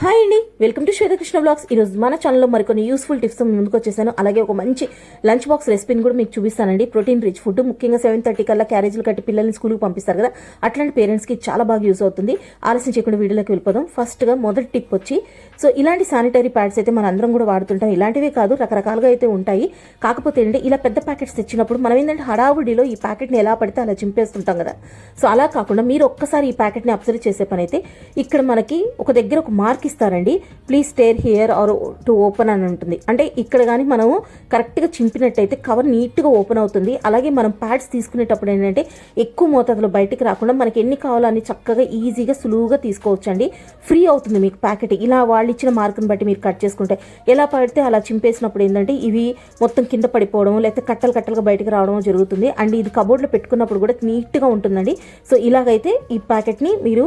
Hi అండి. Welcome to Shwetakrishna blogs. ఈరోజు మన ఛానల్లో మరికొన్ని యూస్ఫుల్ టిప్స్ ముందుకు వచ్చేసాను. అలాగే ఒక మంచి లంచ్ బాక్స్ రెసిపీని కూడా మీకు చూపిస్తానండి. ప్రోటీన్ రిచ్ ఫుడ్ ముఖ్యంగా సెవెన్ థర్టీ కల్లా క్యారేజీలు కట్టి పిల్లల్ని స్కూల్కి పంపిస్తారు కదా. అట్లాంటి పేరెంట్స్కి చాలా బాగా యూస్ అవుతుంది. ఆలస్యం చేయకుండా వీడియోలోకి వెళ్ళిపోదాం. ఫస్ట్గా మొదటి టిప్ వచ్చి సో ఇలాంటి శానిటరీ ప్యాడ్స్ అయితే మన అందరం కూడా వాడుతుంటాం. ఇలాంటివే కాదు రకరకాలుగా అయితే ఉంటాయి. కాకపోతే ఏంటంటే ఇలా పెద్ద ప్యాకెట్స్ తెచ్చినప్పుడు మనం ఏంటంటే హడావుడిలో ఈ ప్యాకెట్ని ఎలా పడితే అలా చింపేస్తుంటాం కదా. సో అలా కాకుండా మీరు ఒక్కసారి ఈ ప్యాకెట్ని అబ్జర్వ్ చేసే పని అయితే ఇక్కడ మనకి ఒక దగ్గర ఒక మార్క్ ఇస్తారండి please tear here or to open అని ఉంటుంది. అంటే ఇక్కడ కానీ మనము కరెక్ట్గా చింపినట్టయితే కవర్ నీట్గా ఓపెన్ అవుతుంది. అలాగే మనం ప్యాడ్స్ తీసుకునేటప్పుడు ఏంటంటే ఎక్కువ మోతాదులో బయటికి రాకుండా మనకి ఎన్ని కావాలో అని చక్కగా ఈజీగా సులువుగా తీసుకోవచ్చు అండి ఫ్రీ అవుతుంది మీకు ప్యాకెట్ ఇలా వాళ్ళు ఇచ్చిన మార్కుని బట్టి మీరు కట్ చేసుకుంటే ఎలా పడితే అలా చింపేసినప్పుడు ఏంటంటే ఇవి మొత్తం కింద పడిపోవడం లేకపోతే కట్టలు కట్టలుగా బయటకు రావడం జరుగుతుంది. అండ్ ఇది కబోర్డ్లో పెట్టుకున్నప్పుడు కూడా నీట్గా ఉంటుందండి. సో ఇలాగైతే ఈ ప్యాకెట్ని మీరు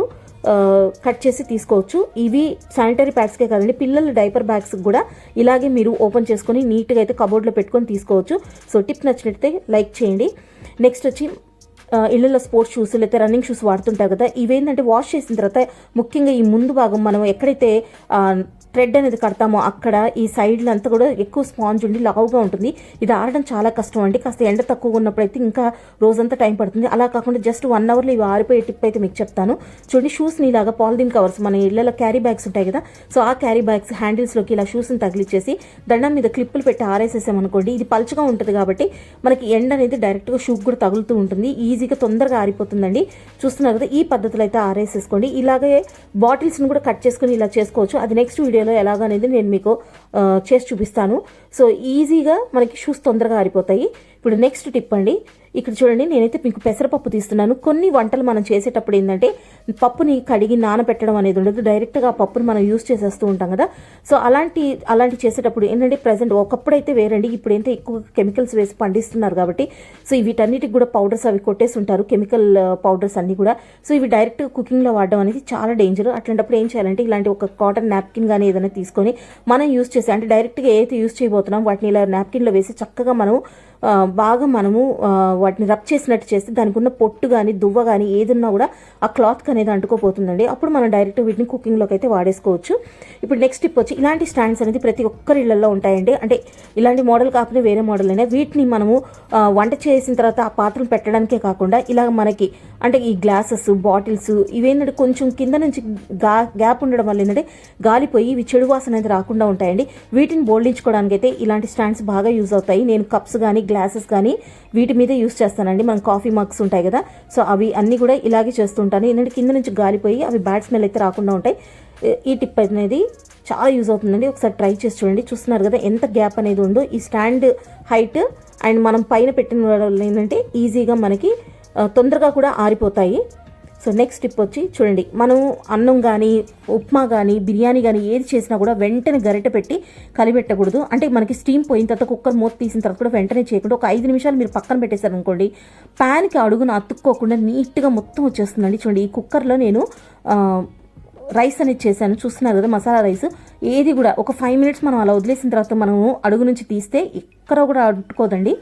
కట్ చేసి తీసుకోవచ్చు. ఇవి శానిటరీ ప్యాడ్స్కే కాదండి పిల్లల డైపర్ బ్యాగ్స్ కూడా ఇలాగే మీరు ఓపెన్ చేసుకొని నీట్గా అయితే కబోర్డ్లో పెట్టుకొని తీసుకోవచ్చు. సో టిప్ నచ్చినట్లయితే లైక్ చేయండి. నెక్స్ట్ వచ్చి ఇళ్ళల్లో ఇళ్ళలో స్పోర్ట్స్ షూస్ లేకపోతే రన్నింగ్ షూస్ వాడుతుంటారు కదా ఇవేంటంటే వాష్ చేసిన తర్వాత ముఖ్యంగా ఈ ముందు భాగం మనం ఎక్కడైతే స్ప్రెడ్ అనేది కడతామో అక్కడ ఈ సైడ్లు అంతా కూడా ఎక్కువ స్పాంజ్ ఉండి లావుగా ఉంటుంది. ఇది ఆడడం చాలా కష్టం అండి. కాస్త ఎండ తక్కువ ఉన్నప్పుడు అయితే ఇంకా రోజంతా టైం పడుతుంది. అలా కాకుండా జస్ట్ వన్ అవర్లో ఇవి ఆరిపోయే టిప్ అయితే మీకు చెప్తాను. చూడండి షూస్ని ఇలాగా పాలిథిన్ కవర్స్ మన ఇళ్ళలో క్యారీ బ్యాగ్స్ ఉంటాయి కదా సో ఆ క్యారీ బ్యాగ్స్ హ్యాండిల్స్లోకి ఇలా షూస్ని తగిలిచ్చేసి దండం మీద క్లిప్పులు పెట్టి ఆరేసేసామనుకోండి ఇది పలుచగా ఉంటుంది కాబట్టి మనకి ఎండ అనేది డైరెక్ట్గా షూ కూడా తగులుతూ ఉంటుంది. ఈజీగా తొందరగా ఆరిపోతుందండి. చూస్తున్నారు కదా ఈ పద్ధతిలో అయితే ఆరేసేసుకోండి. ఇలాగే బాటిల్స్ని కూడా కట్ చేసుకుని ఇలా చేసుకోవచ్చు. అది నెక్స్ట్ వీడియోలో ఎలాగనేది నేను మీకు ఆ, చేసి చూపిస్తాను. సో ఈజీగా మనకి షూస్ తొందరగా ఆరిపోతాయి. ఇప్పుడు నెక్స్ట్ టిప్ అండి. ఇక్కడ చూడండి నేనైతే మీకు పెసరపప్పు తీస్తున్నాను. కొన్ని వంటలు మనం చేసేటప్పుడు ఏంటంటే పప్పుని కడిగి నానబెట్టడం అనేది ఉండదు. డైరెక్ట్గా పప్పుని మనం యూస్ చేసేస్తూ ఉంటాం కదా. సో అలాంటి అలాంటి చేసేటప్పుడు ఏంటంటే ప్రజెంట్ ఒకప్పుడైతే వేరండి. ఇప్పుడు ఏంటంటే ఎక్కువ కెమికల్స్ వేసి పండిస్తున్నారు కాబట్టి సో వీటన్నిటికి కూడా పౌడర్స్ అవి కొట్టేసి ఉంటారు. కెమికల్ పౌడర్స్ అన్నీ కూడా. సో ఇవి డైరెక్ట్ కుకింగ్లో వాడడం అనేది చాలా డేంజర్ అట్లాంటప్పుడు ఏం చేయాలంటే ఇలాంటి ఒక కాటన్ నాప్కిన్ కానీ ఏదైనా తీసుకొని మనం యూస్ చేసే అంటే డైరెక్ట్గా ఏదైతే యూస్ చేయబో చేయబోతున్నాం వాటిని ఇలా నాప్కిన్లో వేసి చక్కగా మనం బాగా మనము వాటిని రబ్ చేసినట్టు చేస్తే దానికి ఉన్న పొట్టు కానీ దువ్వ కానీ ఏదున్నా కూడా ఆ క్లాత్ అనేది అంటుకోపోతుందండి. అప్పుడు మనం డైరెక్ట్ వీటిని కుకింగ్లోకి అయితే వాడేసుకోవచ్చు. ఇప్పుడు నెక్స్ట్ టిప్ వచ్చి ఇలాంటి స్టాండ్స్ అనేది ప్రతి ఒక్కరి ఇళ్ళలో ఉంటాయండి. అంటే ఇలాంటి మోడల్ కాకపోతే వేరే మోడల్ అయినా వీటిని మనము వంట చేసిన తర్వాత ఆ పాత్రలు పెట్టడానికే కాకుండా ఇలా మనకి అంటే ఈ గ్లాసెస్ బాటిల్స్ ఇవేంటంటే కొంచెం కింద నుంచి గా గ్యాప్ ఉండడం వల్ల ఏంటంటే గాలిపోయి ఇవి చెడు వాసన అనేది రాకుండా ఉంటాయండి. వీటిని బోల్డించుకోవడానికి అయితే ఇలాంటి స్టాండ్స్ బాగా యూజ్ అవుతాయి. నేను కప్స్ కానీ గ్లాసెస్ కానీ వీటి మీద యూస్ చేస్తానండి. మనం కాఫీ మగ్స్ ఉంటాయి కదా. సో అవి అన్నీ కూడా ఇలాగే చేస్తుంటాను. ఏంటంటే కింద నుంచి గాలిపోయి అవి బ్యాడ్ స్మెల్ అయితే రాకుండా ఉంటాయి. ఈ టిప్ అనేది చాలా యూజ్ అవుతుందండి. ఒకసారి ట్రై చేసి చూడండి. చూస్తున్నారు కదా ఎంత గ్యాప్ అనేది ఉందో. ఈ స్టాండ్ హైట్ అండ్ మనం పైన పెట్టిన వల్ల ఏంటంటే ఈజీగా మనకి తొందరగా కూడా ఆరిపోతాయి. సో నెక్స్ట్ టిప్ వచ్చి చూడండి. మనం అన్నం కానీ ఉప్మా కానీ బిర్యానీ కానీ ఏది చేసినా కూడా వెంటనే గరిటె పెట్టి కలిపెట్టకూడదు. అంటే మనకి స్టీమ్ పోయిన తర్వాత కుక్కర్ మూత తీసిన తర్వాత కూడా వెంటనే చేయకుండా ఒక ఐదు నిమిషాలు మీరు పక్కన పెట్టేశారు అనుకోండి ప్యాన్కి అడుగున అతుక్కోకుండా నీట్గా మొత్తం వచ్చేస్తుందండి. చూడండి ఈ కుక్కర్లో నేను రైస్ అనేది చేశాను. చూస్తున్నారు కదా మసాలా రైస్ ఏది కూడా ఒక ఫైవ్ మినిట్స్ మనం అలా వదిలేసిన తర్వాత మనము అడుగు నుంచి తీస్తే ఎక్కడ కూడా అడ్డుకోదండి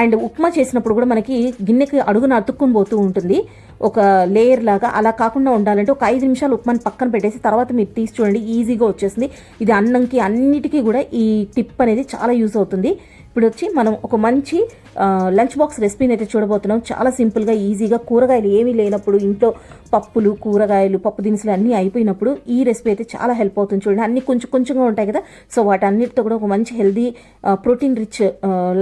అండ్ ఉప్మా చేసినప్పుడు కూడా మనకి గిన్నెకి అడుగున అతుక్కుని పోతూ ఉంటుంది. ఒక లేయర్ లాగా అలా కాకుండా ఉండాలంటే ఒక ఐదు నిమిషాలు ఉప్మాని పక్కన పెట్టేసి తర్వాత మీరు తీసి చూడండి ఈజీగా వచ్చేసింది. ఇది అన్నంకి అన్నిటికీ కూడా ఈ టిప్ అనేది చాలా యూజ్ అవుతుంది. ఇప్పుడు వచ్చి మనం ఒక మంచి లంచ్ బాక్స్ రెసిపీని అయితే చూడబోతున్నాం. చాలా సింపుల్గా ఈజీగా. కూరగాయలు ఏమీ లేనప్పుడు ఇంట్లో పప్పులు కూరగాయలు పప్పు దినుసులు అన్నీ అయిపోయినప్పుడు ఈ రెసిపీ అయితే చాలా హెల్ప్ అవుతుంది చూడండి. అన్ని కొంచెం కొంచెంగా ఉంటాయి కదా. సో వాటన్నిటితో కూడా ఒక మంచి healthy protein rich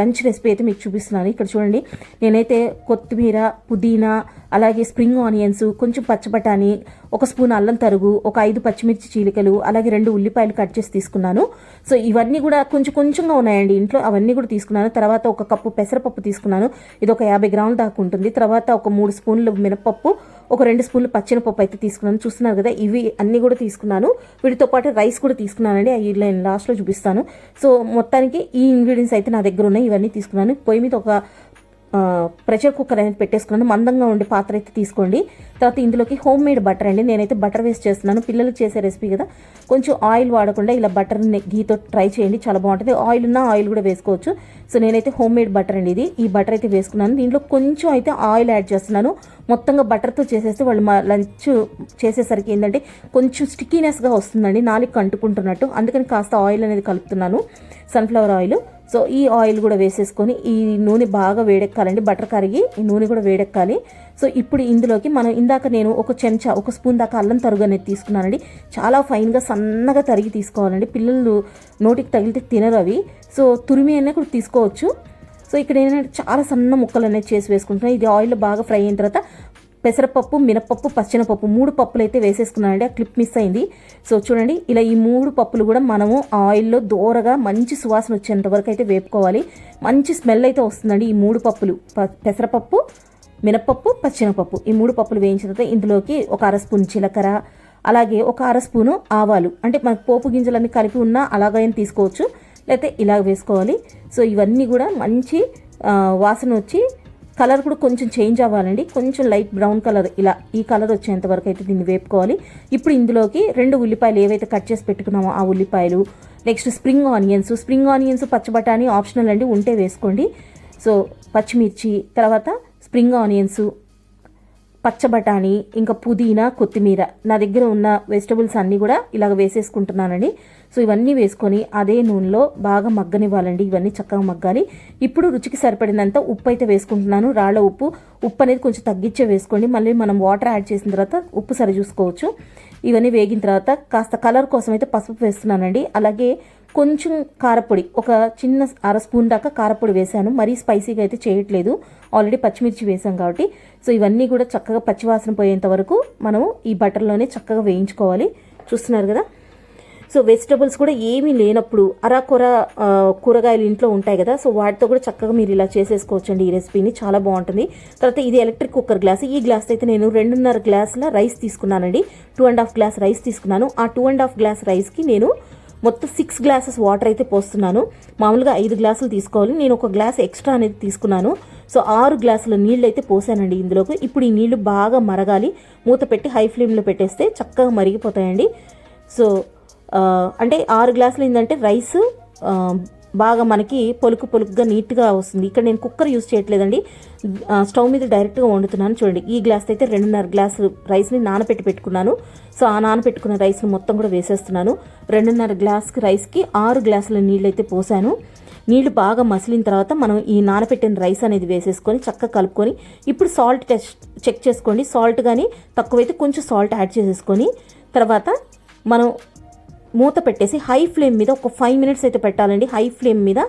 lunch recipe అయితే మీకు చూపిస్తున్నాను. ఇక్కడ చూడండి. నేనైతే కొత్తిమీర పుదీనా అలాగే స్ప్రింగ్ ఆనియన్స్ కొంచెం పచ్చబటాని ఒక స్పూన్ అల్లం తరుగు ఒక ఐదు పచ్చిమిర్చి చీలికలు అలాగే రెండు ఉల్లిపాయలు కట్ చేసి తీసుకున్నాను. సో ఇవన్నీ కూడా కొంచెం కొంచెంగా ఉన్నాయండి ఇంట్లో. అవన్నీ కూడా తీసుకున్నాను. తర్వాత ఒక కప్పు పెసరపప్పు తీసుకున్నాను. ఇది ఒక యాభై గ్రాముల దాకా ఉంటుంది. తర్వాత ఒక మూడు స్పూన్లు మినపప్పు ఒక రెండు స్పూన్లు పచ్చెనపప్పు అయితే తీసుకున్నాను. చూస్తున్నారు కదా ఇవి అన్నీ కూడా తీసుకున్నాను. వీటితో పాటు రైస్ కూడా తీసుకున్నానండి. అవి నేను లాస్ట్లో చూపిస్తాను. సో మొత్తానికి ఈ ఇంగ్రీడియంట్స్ అయితే నా దగ్గర ఉన్నాయి. ఇవన్నీ తీసుకున్నాను. పొయ్యి మీద ఒక ప్రెషర్ కుక్కర్ అనేది పెట్టేసుకున్నాను. మందంగా ఉండే పాత్ర అయితే తీసుకోండి. తర్వాత ఇందులోకి హోమ్ మేడ్ బటర్ అండి. నేనైతే బటర్ వేస్ట్ చేస్తున్నాను. పిల్లలు చేసే రెసిపీ కదా. కొంచెం ఆయిల్ వాడకుండా ఇలా బటర్ గీతో ట్రై చేయండి. చాలా బాగుంటుంది. ఆయిల్ ఉన్న ఆయిల్ కూడా వేసుకోవచ్చు. సో నేనైతే హోమ్ మేడ్ బటర్ అండి ఇది. ఈ బటర్ అయితే వేసుకున్నాను. దీంట్లో కొంచెం అయితే ఆయిల్ యాడ్ చేస్తున్నాను. మొత్తంగా బటర్తో చేసేస్తే వాళ్ళు మా లంచ్ చేసేసరికి ఏంటంటే కొంచెం స్టిక్కీనెస్గా వస్తుందండి. నాలుగు అంటుకుంటున్నట్టు. అందుకని కాస్త ఆయిల్ అనేది కలుపుతున్నాను. సన్ఫ్లవర్ ఆయిల్ సో ఈ ఆయిల్ కూడా వేసేసుకొని ఈ నూనె బాగా వేడెక్కాలండి. బటర్ కరిగి ఈ నూనె కూడా వేడెక్కాలి. సో ఇప్పుడు ఇందులోకి మనం ఇందాక నేను ఒక చెంచా ఒక స్పూన్ దాకా అల్లం తరుగు అనేది తీసుకున్నానండి. చాలా ఫైన్గా సన్నగా తరిగి తీసుకోవాలండి. పిల్లలు నోటికి తగిలితే తినరు అవి. సో తురిమి అయినా కూడా తీసుకోవచ్చు. సో ఇక్కడ ఏంటంటే చాలా సన్న ముక్కలు అనేది చేసి వేసుకుంటున్నాను. ఇది ఆయిల్లో బాగా ఫ్రై అయిన తర్వాత పెసరపప్పు మినపప్పు పచ్చినపప్పు మూడు పప్పులు అయితే వేసేసుకున్నానండి. ఆ క్లిప్ మిస్ అయింది. సో చూడండి ఇలా ఈ మూడు పప్పులు కూడా మనము ఆయిల్లో దోరగా మంచి సువాసన వచ్చేంత వరకు అయితే వేపుకోవాలి. మంచి స్మెల్ అయితే వస్తుందండి ఈ మూడు పప్పులు. ప- పెసరపప్పు మినపప్పు పచ్చినపప్పు ఈ మూడు పప్పులు వేయించిన తర్వాత ఇందులోకి ఒక అర స్పూన్ జీలకర్ర అలాగే ఒక అర స్పూను ఆవాలు. అంటే మనకు పోపు గింజలన్నీ కలిపి ఉన్నా అలాగైనా తీసుకోవచ్చు. లేకపోతే ఇలా వేసుకోవాలి. సో ఇవన్నీ కూడా మంచి వాసన వచ్చి కలర్ కూడా కొంచెం చేంజ్ అవ్వాలండి. కొంచెం లైట్ బ్రౌన్ కలర్ ఇలా ఈ కలర్ వచ్చేంత వరకు అయితే దీన్ని వేపుకోవాలి. ఇప్పుడు ఇందులోకి రెండు ఉల్లిపాయలు ఏవైతే కట్ చేసి పెట్టుకున్నామో ఆ ఉల్లిపాయలు next spring onions. Spring onions పచ్చబటాని optional అండి ఉంటే వేసుకోండి. సో పచ్చిమిర్చి తర్వాత స్ప్రింగ్ ఆనియన్స్ పచ్చ ఇంకా పుదీనా కొత్తిమీర. నా దగ్గర ఉన్న వెజిటబుల్స్ అన్నీ కూడా ఇలాగ వేసేసుకుంటున్నానండి. సో ఇవన్నీ వేసుకొని అదే నూనెలో బాగా మగ్గనివ్వాలండి. ఇవన్నీ చక్కగా మగ్గాలి. ఇప్పుడు రుచికి సరిపడినంత ఉప్పు అయితే వేసుకుంటున్నాను. రాళ్ళ ఉప్పు. ఉప్పు అనేది కొంచెం తగ్గించే వేసుకోండి. మళ్ళీ మనం వాటర్ యాడ్ చేసిన తర్వాత ఉప్పు సరి చూసుకోవచ్చు. ఇవన్నీ వేగిన తర్వాత కాస్త కలర్ కోసం అయితే పసుపు వేస్తున్నానండి. అలాగే కొంచెం కారపొడి ఒక చిన్న అర స్పూన్ దాకా కారపొడి వేశాను. మరీ స్పైసీగా అయితే చేయట్లేదు. ఆల్రెడీ పచ్చిమిర్చి వేసాం కాబట్టి. సో ఇవన్నీ కూడా చక్కగా పచ్చివాసన పోయేంత వరకు మనము ఈ బటర్లోనే చక్కగా వేయించుకోవాలి. చూస్తున్నారు కదా? సో వెజిటబుల్స్ కూడా ఏమీ లేనప్పుడు అరాకొర కూరగాయలు ఇంట్లో ఉంటాయి కదా? సో వాటితో కూడా చక్కగా మీరు ఇలా చేసేసుకోవచ్చండి ఈ రెసిపీని. చాలా బాగుంటుంది. తర్వాత ఇది ఎలక్ట్రిక్ కుక్కర్ గ్లాస్. ఈ గ్లాస్ అయితే నేను రెండున్నర గ్లాసుల రైస్ తీసుకున్నానండి. Two and half glass rice తీసుకున్నాను. ఆ టూ అండ్ హాఫ్ గ్లాస్ రైస్కి నేను మొత్తం సిక్స్ గ్లాసెస్ వాటర్ అయితే పోస్తున్నాను. మామూలుగా ఐదు గ్లాసులు తీసుకోవాలి. నేను ఒక గ్లాస్ ఎక్స్ట్రా అనేది తీసుకున్నాను. సో ఆరు గ్లాసుల నీళ్ళు అయితే పోసానండి ఇందులోకి. ఇప్పుడు ఈ నీళ్ళు బాగా మరగాలి. మూత పెట్టి హై ఫ్లేమ్లో పెట్టేస్తే చక్కగా మరిగిపోతాయండి. సో అంటే ఆరు గ్లాసులు ఏంటంటే రైస్ బాగా మనకి పొలుకు పొలుకుగా నీట్గా వస్తుంది. ఇక్కడ నేను కుక్కర్ యూస్ చేయట్లేదండి. స్టవ్ మీద డైరెక్ట్గా వండుతున్నాను చూడండి. ఈ గ్లాస్ అయితే రెండున్నర గ్లాసు రైస్ని నానబెట్టి పెట్టుకున్నాను. సో ఆ నానబెట్టుకున్న రైస్ని మొత్తం కూడా వేసేస్తున్నాను. రెండున్నర గ్లాస్కి రైస్కి ఆరు గ్లాసుల నీళ్ళు అయితే పోసాను. నీళ్ళు బాగా మసిలిన తర్వాత మనం ఈ నానబెట్టిన రైస్ అనేది వేసేసుకొని చక్కగా కలుపుకొని ఇప్పుడు సాల్ట్ టెస్ట్ చెక్ చేసుకోండి. సాల్ట్ కానీ తక్కువైతే కొంచెం సాల్ట్ యాడ్ చేసేసుకొని తర్వాత మనం మూత పెట్టేసి హై ఫ్లేమ్ మీద ఒక ఫైవ్ మినిట్స్ అయితే పెట్టాలండి. హై ఫ్లేమ్ మీద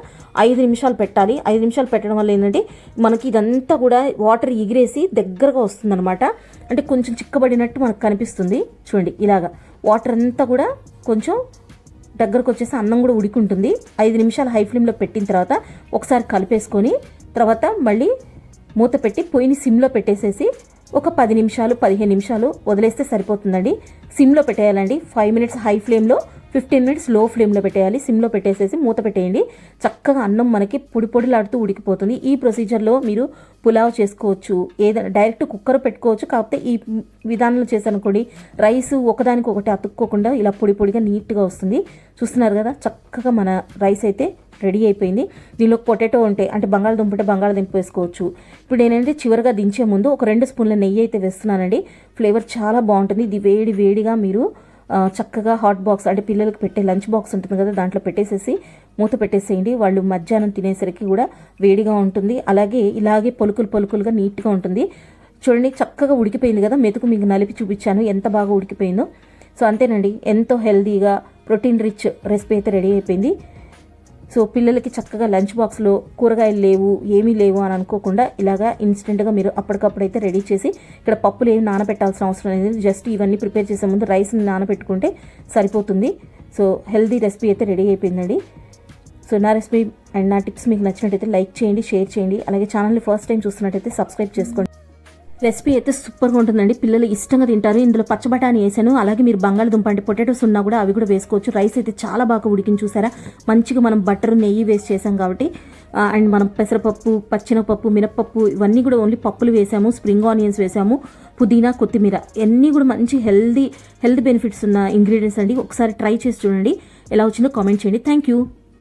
ఐదు నిమిషాలు పెట్టాలి. ఐదు నిమిషాలు పెట్టడం వల్ల ఏంటంటే మనకి ఇదంతా కూడా వాటర్ ఎగిరేసి దగ్గరగా వస్తుందన్నమాట. అంటే కొంచెం చిక్కబడినట్టు మనకు కనిపిస్తుంది. చూడండి ఇలాగా వాటర్ అంతా కూడా కొంచెం దగ్గరకు వచ్చేసి అన్నం కూడా ఉడికుంటుంది. ఐదు నిమిషాలు హై ఫ్లేమ్లో పెట్టిన తర్వాత ఒకసారి కలిపేసుకొని తర్వాత మళ్ళీ మూత పెట్టి పొయ్యిని సిమ్లో పెట్టేసేసి ఒక పది నిమిషాలు పదిహేను నిమిషాలు వదిలేస్తే సరిపోతుందండి. సిమ్లో పెట్టేయాలండి. ఫైవ్ మినిట్స్ హై ఫ్లేమ్లో ఫిఫ్టీన్ మినిట్స్లో ఫ్లేమ్లో పెట్టేయాలి. సిమ్లో పెట్టేసేసి మూత పెట్టేయండి. చక్కగా అన్నం మనకి పొడి పొడిలాడుతూ ఉడికిపోతుంది. ఈ ప్రొసీజర్లో మీరు పులావ్ చేసుకోవచ్చు. ఏదైనా డైరెక్ట్ కుక్కర్ పెట్టుకోవచ్చు. కాకపోతే ఈ విధానంలో చేశానుకోండి రైస్ ఒకదానికి ఒకటి అతుక్కోకుండా ఇలా పొడి పొడిగా నీట్గా వస్తుంది. చూస్తున్నారు కదా చక్కగా మన రైస్ అయితే రెడీ అయిపోయింది. దీనిలో పొటాటో ఉంటే అంటే బంగాళదుంప ఉంటే బంగాళదుంప వేసుకోవచ్చు. ఇప్పుడు నేనంటే చివరిగా దించే ముందు ఒక రెండు స్పూన్ల నెయ్యి అయితే వేస్తున్నానండి. ఫ్లేవర్ చాలా బాగుంటుంది. ఇది వేడి వేడిగా మీరు చక్కగా హాట్ బాక్స్ అంటే పిల్లలకు పెట్టే లంచ్ బాక్స్ ఉంటుంది కదా దాంట్లో పెట్టేసేసి మూత పెట్టేసేయండి. వాళ్ళు మధ్యాహ్నం తినేసరికి కూడా వేడిగా ఉంటుంది. అలాగే ఇలాగే పలుకులు పలుకులుగా నీట్గా ఉంటుంది. చూడండి చక్కగా ఉడికిపోయింది కదా మెతుకు మీకు నలిపి చూపించాను ఎంత బాగా ఉడికిపోయిందో. సో అంతేనండి ఎంతో హెల్తీగా ప్రోటీన్ రిచ్ రెసిపీ అయితే రెడీ అయిపోయింది. సో పిల్లలకి చక్కగా లంచ్ బాక్స్లో కూరగాయలు లేవు ఏమీ లేవు అని అనుకోకుండా ఇలాగా ఇన్స్టెంట్గా మీరు అప్పటికప్పుడు అయితే రెడీ చేసి ఇక్కడ పప్పులు ఏమి నానబెట్టాల్సిన అవసరం లేదు. జస్ట్ ఇవన్నీ ప్రిపేర్ చేసే ముందు రైస్ని నానబెట్టుకుంటే సరిపోతుంది. సో హెల్దీ రెసిపీ అయితే రెడీ అయిపోయిందండి. సో నా రెసిపీ అండ్ నా టిప్స్ మీకు నచ్చినట్టయితే లైక్ చేయండి షేర్ చేయండి. అలాగే ఛానల్ని ఫస్ట్ టైం చూస్తున్నట్టయితే సబ్స్క్రైబ్ చేసుకోండి. రెసిపీ అయితే సూపర్గా ఉంటుందండి. పిల్లలు ఇష్టంగా తింటారు. ఇందులో పచ్చబటాని వేసాను. అలాగే మీరు బంగాళదుంప అంటే పొటాటోస్ ఉన్నా కూడా అవి కూడా వేసుకోవచ్చు. రైస్ అయితే చాలా బాగా ఉడికించి చూసారా? మంచిగా మనం బటర్ నెయ్యి వేస్ట్ చేసాం కాబట్టి అండ్ మనం పెసరపప్పు పచ్చినపప్పు మినపప్పు ఇవన్నీ కూడా ఓన్లీ పప్పులు వేసాము. స్ప్రింగ్ ఆనియన్స్ వేసాము. పుదీనా కొత్తిమీర ఇవన్నీ కూడా మంచి హెల్దీ హెల్త్ బెనిఫిట్స్ ఉన్న ఇంగ్రీడియంట్స్ అండి. ఒకసారి ట్రై చేసి చూడండి. ఎలా వచ్చిందో కామెంట్ చేయండి. Thank you.